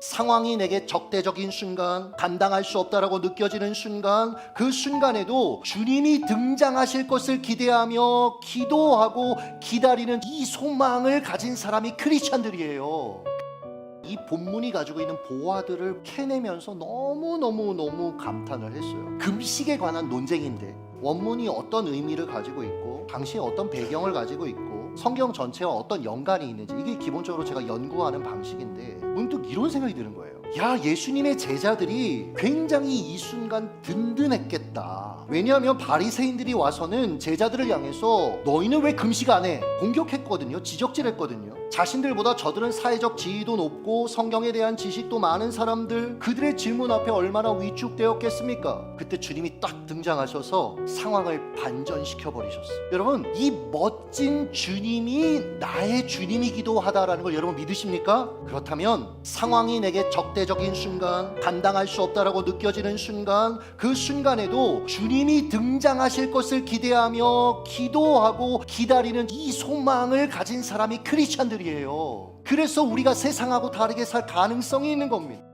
상황이 내게 적대적인 순간, 감당할 수 없다라고 느껴지는 순간, 그 순간에도 주님이 등장하실 것을 기대하며 기도하고 기다리는 이 소망을 가진 사람이 크리스찬들이에요. 이 본문이 가지고 있는 보화들을 캐내면서 너무너무너무 감탄을 했어요. 금식에 관한 논쟁인데 원문이 어떤 의미를 가지고 있고 당시에 어떤 배경을 가지고 있고 성경 전체와 어떤 연관이 있는지 이게 기본적으로 제가 연구하는 방식인데 문득 이런 생각이 드는 거예요. 야 예수님의 제자들이 굉장히 이 순간 든든했겠다. 왜냐하면 바리새인들이 와서는 제자들을 향해서 너희는 왜 금식 안 해? 공격했거든요. 지적질했거든요. 자신들보다 저들은 사회적 지위도 높고 성경에 대한 지식도 많은 사람들 그들의 질문 앞에 얼마나 위축되었겠습니까? 그때 주님이 딱 등장하셔서 상황을 반전시켜 버리셨어요. 여러분 이 멋진 주님이 나의 주님이기도 하다라는 걸 여러분 믿으십니까? 그렇다면 상황이 내게 적대 적인 순간 감당할 수 없다라고 느껴지는 순간 그 순간에도 주님이 등장하실 것을 기대하며 기도하고 기다리는 이 소망을 가진 사람이 크리스찬들이에요. 그래서 우리가 세상하고 다르게 살 가능성이 있는 겁니다.